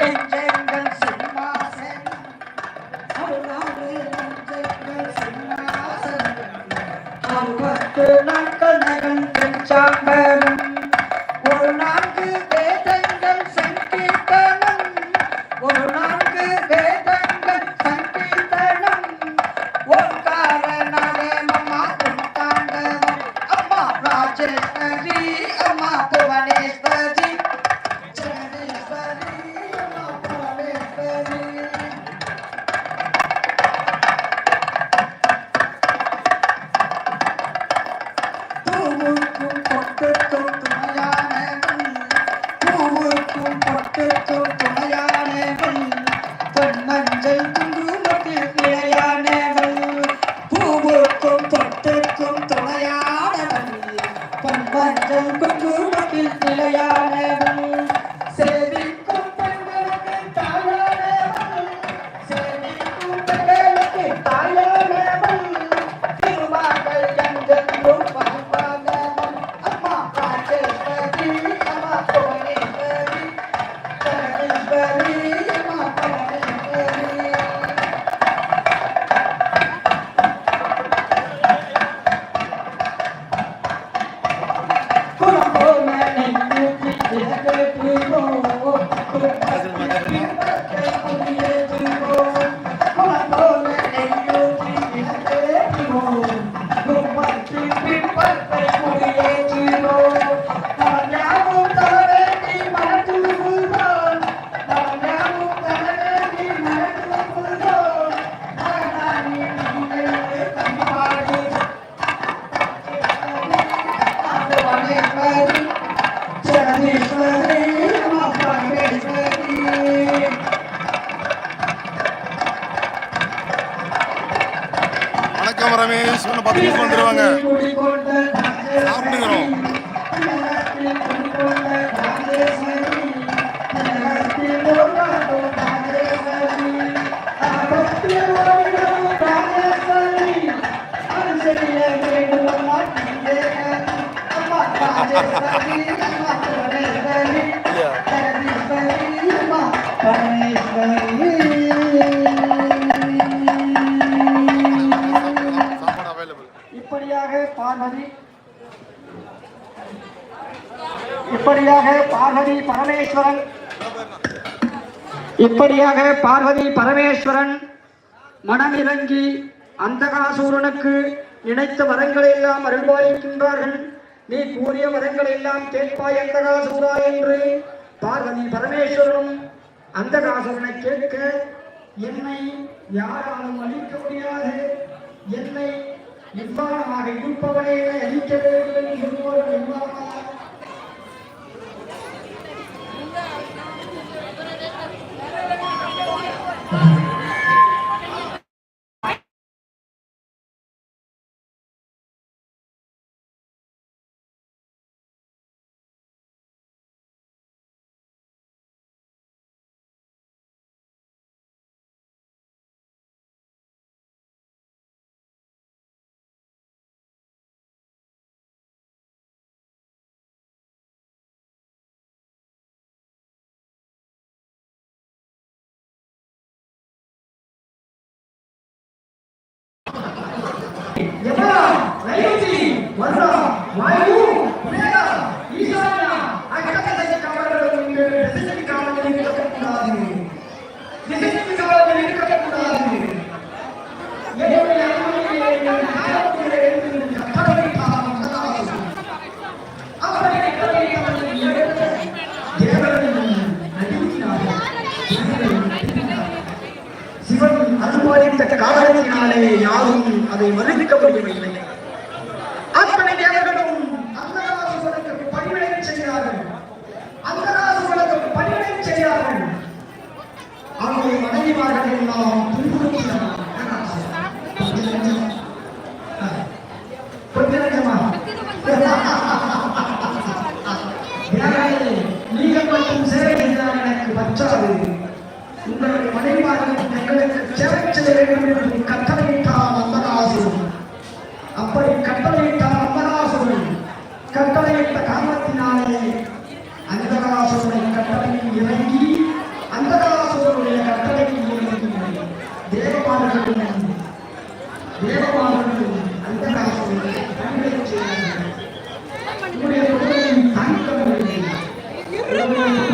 Thank you. பொன்மஞ்சள் குங்குமத்தில் இளையானவன் 고맙습니다. 고맙습니다. 고맙습니다. 고맙습니다. 고맙습니다. வணக்கம் ரமேஷ் இன்னும் பத்து நிமிஷம் வந்துருவாங்க சாப்பிட்டுக்கிறோம் சாப்பாடு இப்படியாக பார்வதி பரமேஸ்வரன் இப்படியாக பார்வதி பரமேஸ்வரன் மனமிறங்கி அந்தகாசூரனுக்கு நினைத்த வரங்களை எல்லாம் அருள்பாலிக்கின்றார்கள் நீ கூறிய வரங்களை எல்லாம் கேட்பாய் அந்தகாசூரா என்று பார்வதி பரமேஸ்வரனும் அந்தகாசூரனை கேட்க என்னை யாராலும் அழிக்க முடியாது. என்னை நிர்வாணமாக இருப்பவனே அழிக்க வேண்டும் என்று சொல்லுவோர் நிர்வாணமாக அனுமதித்த காரணத்தினாலே யாரும் அதை மறுக்க முடியவில்லை அத்தனை தேவர்களும் அந்தராசுரனுக்கு பணிவிடை செய்கிறார்கள். அந்தராசுரனுக்கு பணிவிடை செய்கிறார்கள். அவருடைய மனைவிமார்கள் எல்லாம் Amen.